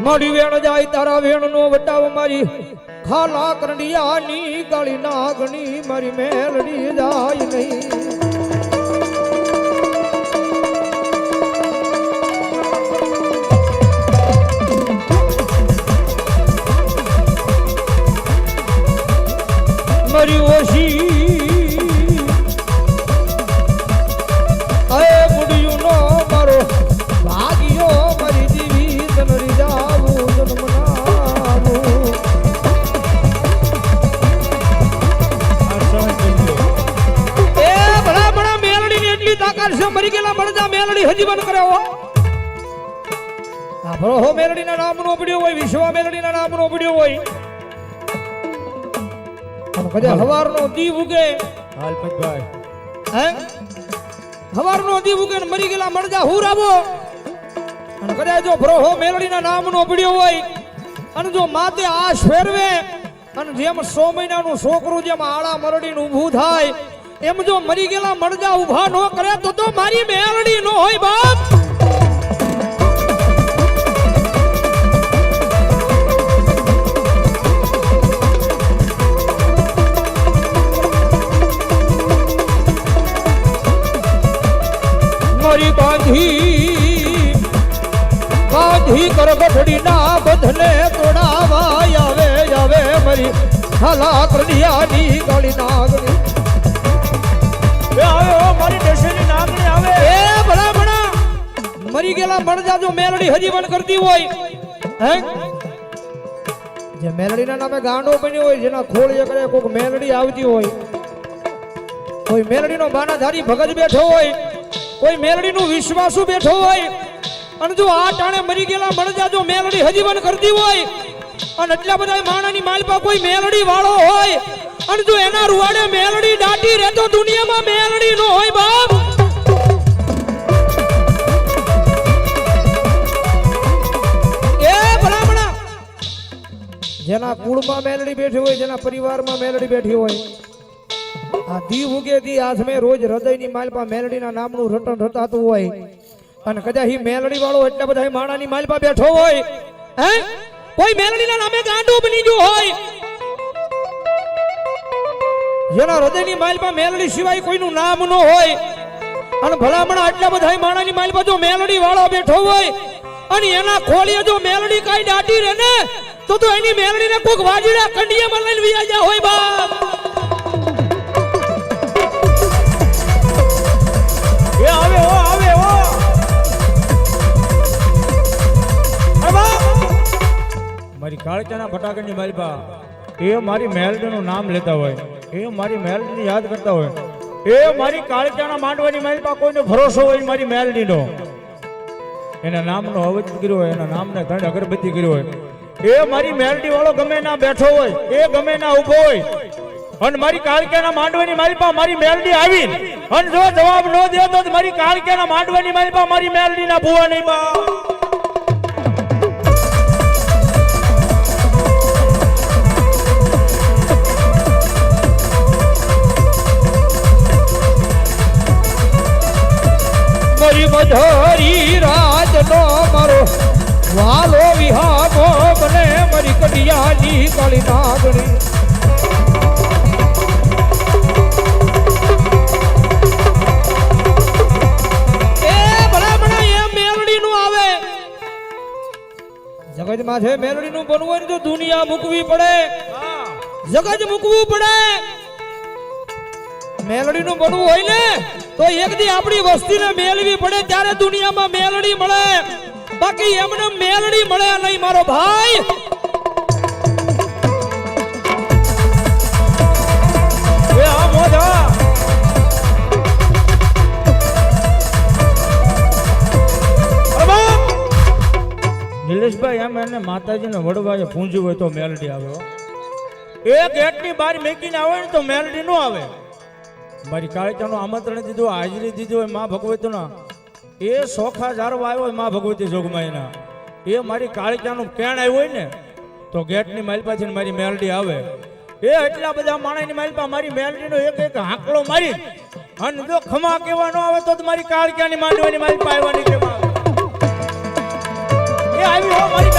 મારી વેણ જાય તારા વેણ નો વટાવ મારી. ખાલા કરડિયાની કાળી નાગણી મારી મેલડી જાય નહીં. મારી ઓશી મળજા મેલડી હજી બંધ કરે હો. આ ભલો હો નામ નો પડ્યો હોય વિશ્વા મેરડીના નામનો પડ્યો હોય. અને કદાચ હવાર દીવ ઉગે. હાલ પતભાઈ હે? હવારનો દીવ ઉગે ને મરી ગયેલા મરજા હું રાવો અને કદાચ જો ભરો મેરડીના મેલડી ના નામ નો પડ્યો હોય અને જો માતે આ ફેરવે અને જેમ સો મહિનાનું છોકરું જેમ આળા મરડીને ઊભું થાય એમ જો મરી ગયેલા મળજા ઊભા ન કરે તો તો મારી મેળડી નો હોય બાપ. મારી બાંધી બાંધી કરગઠડી ના બધને તોડાવા આવે આવે, મરી. ખાલા કડિયાની ગાળી નાગણી મરી ગયેલા મણજા જો મેલડી હજી પણ કરતી હોય, હે? જે મેલડીના નામે ગાંડો બન્યો હોય, જેના ખોળીએ કરે કોઈક મેલડી આવતી હોય, કોઈ મેલડીનો બાનાધારી ભગત બેઠો હોય, કોઈ મેલડીનું વિશ્વાસુ બેઠો હોય, અને જો આ ટાણે મરી ગયેલા મણજા જો મેલડી હજી પણ કરતી હોય, અને એટલા બધા માણાની માલપા કોઈ મેલડી વાળો હોય, અને જો એના રૂવાડે મેલડી દાટી રહેતો દુનિયામાં મેલડી નો હોય બાપ. જેના કુળમાં મેલડી બેઠી હોય, જેના પરિવારમાં મેલડી બેઠી હોય. આ દી ઉગે દી આસમે રોજ હૃદયની માલપા મેલડીના નામનું રટણ રટાતું હોય. અને કદાચ એ મેલડી વાળો એટલા બધા માણાની માલપા બેઠો હોય, હે? કોઈ મેલડીના નામે ગાંડો બની ગયો હોય. જેના હૃદયની માલપા મેલડી સિવાય કોઈનું નામ ન હોય. અને ભલામણા આટલા બધા માણાની માલપા જો મેલડી વાળો બેઠો હોય, અને એના ખોળીએ જો મેલડી કાંઈ દાટી રહે ને તો તો એની મેલડીને કોક વાજીડા કંડિયામાં લઈને વિયા હોય બાપ. એ આવે હો આવે હો મારી કાળચાના ફટાકડની માલપા એ મારી મેલડીનું નામ લેતા હોય. એ મારી મેલડીને યાદ કરતા હોય. એ મારી કાળચાના માંડવાની માલપા કોઈને ભરોસો હોય મારી મેલડીનો એના નામનો અવજ કર્યો હોય, એના નામને ધડ અગરબત્તી કર્યો હોય. એ મારી મેલડી વાળો ગમે ના બેઠો હોય, એ ગમે ના ઊભો હોય. અને મારી કાળકેના માંડવાની માલપા મારી મેલડી આવી. અને જો જવાબ ન દે તો મારી કાળકેના માંડવાની માલપા મારી મેલડી ના ભૂવા નહીં બા. મારી મારી કડિયાની કાળી નાગણી. આવે. જગતમાં છે મેલડીનું બનવું હોય ને તો દુનિયા મૂકવી પડે. જગત મૂકવું પડે. મેલડીનું બનવું હોય ને તો એક દી આપણી વસ્તીને મેળવી પડે, ત્યારે દુનિયામાં મેલડી મળે. બાકી એમને મેલડી મળે નહીં, મારો ભાઈ. નિલેશભાઈ એમ એને માતાજીને વડવાએ પૂંજ્યું હોય તો મેલડી આવે એક ગેટની બહાર મેકીને આવે ને તો મેલડી નો આવે. મારી કાળીચાનું આમંત્રણ દીધું હાજરી દીધી હોય મા ભગવતીના. એ સોખા જારવા આવ્યો હોય મા ભગવતી જોગમાઈના એ મારી કાળીચાનું કેણ આવ્યું હોય ને તો ગેટની મારી પાછી મારી મેલડી આવે. એ એટલા બધા માણસની માલપા મારી મેલડીનો એક એક હાંકડો મારી. અને જો ખમા કહેવાનો આવે તો મારી કાળક્યાની માંડવાની મારી આવવાની કેવા એ આવી હો, મારી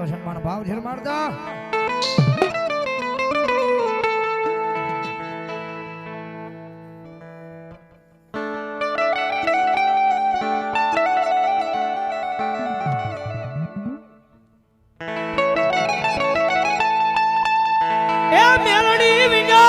એવો પણ ભાવ છે મારતા. મેલડી વિંગા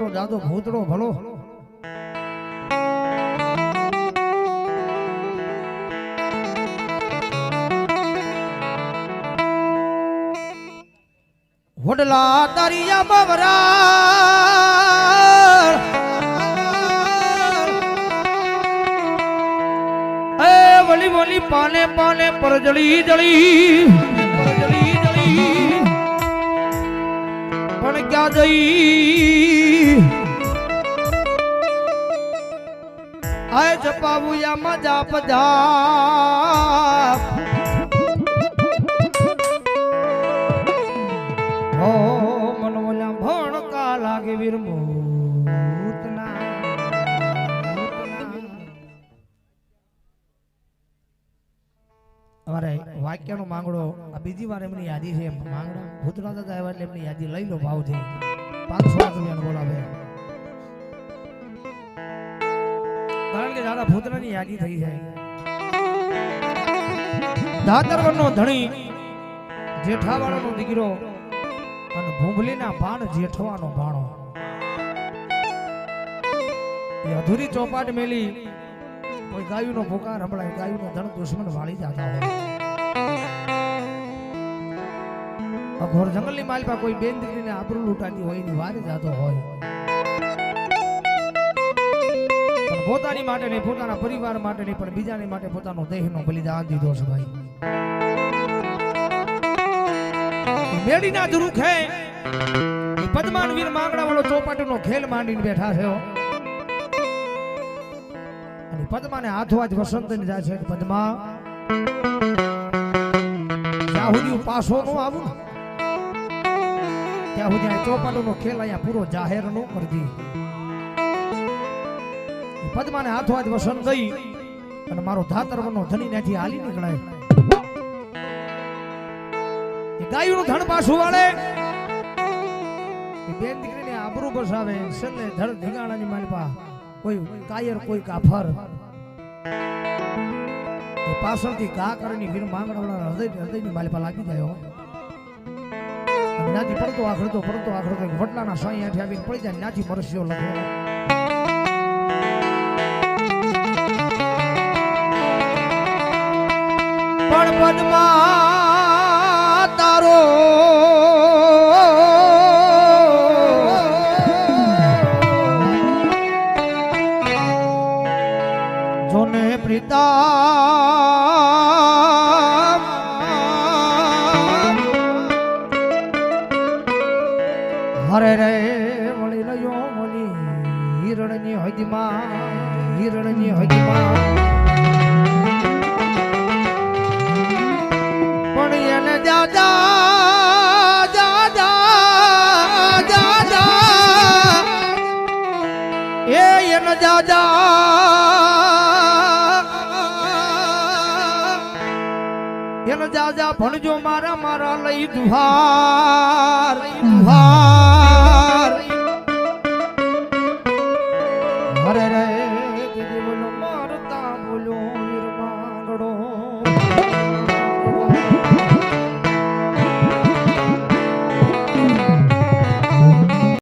મારો દાદો ભૂતડો ભલો. હોડલા તારિયા બવરા એ વળી વળી પાને પાને પર જળી જળી. પણ ક્યાં જઈ? આય જપાવું યામાં મજા જાપ હો મનોલા ભણકા લાગે વિરમો અમારે વાક્યનો માંગડો બીજી વાર એમની યાદી છે માંગણા. ભૂતના દાદા આવ્યા એટલે એમની યાદી લઈ લો ભાવથી. પાંચસો રૂપિયાનો બોલાવે. કારણ કે દાદા, ભૂતનાની યાદી થઈ જાય. દાતરવનનો ધણી, જેઠાવાળાનો દીકરો અને ભૂંભલીના ભાણ જેઠવાનો ભાણો એ અધૂરી ચોપાટ મેલી, કોઈ ગાયુનો પુકાર હમણાં ગાયુનો ધણ દુશ્મન વાળી જતા હોય. અઘોર જંગલની માલપા કોઈ બેન દીકરીને આબરૂ લૂંટાતી હોય એની વારે જાતો હોય. પોતાની માટે નહીં, પોતાના પરિવાર માટે નહીં, પણ બીજાની માટે પોતાનો દેહનો બલિદાન દીધો છે ભાઈ. મેડીના દુરુખે પદ્માન વીર માંગડા વાળો ચોપાટીનો ખેલ માંડીને બેઠા છે અને પદ્માને હાથો હાથ વસંત જાય છે પદ્મા જ્યાં સુધી હું પાછો નો આવું ત્યાં સુધી આ ચોપાટીનો ખેલ અહીંયા પૂરો જાહેર નો કરતી એ પદ્માને હાથો હાથ વસન દઈ અને મારો ધાતરવનો ધણી ત્યાંથી હાલી નીકળાય. ગાયું ધણ પાછું વાળે. બેન દીકરીને આબરૂ બસાવે, છેલ્લે ધડ ધીગાણાની માલપા, કોઈ કાયર, કોઈ કાફર. પાછળથી ઘા કરીને વીર માંગણવાળા હૃદય હૃદયની માલપા લાગી જાય ત્યાંથી પડતો આખડતો પડતો આખડતો વડલાના સાંઈ આઠે આવીને પડી જાય ત્યાંથી મરસ્યો લખો પણ તારો જોને પ્રીતા હરે રે વળી રહ્યો મની હિરણની હદમાં હિરણની હદમાં. પણ એને દાદા દાદા દાદા એ ભગવાન જાજા ભણજો મારા મારા લઈ દુહાર દુહાર. હરે રે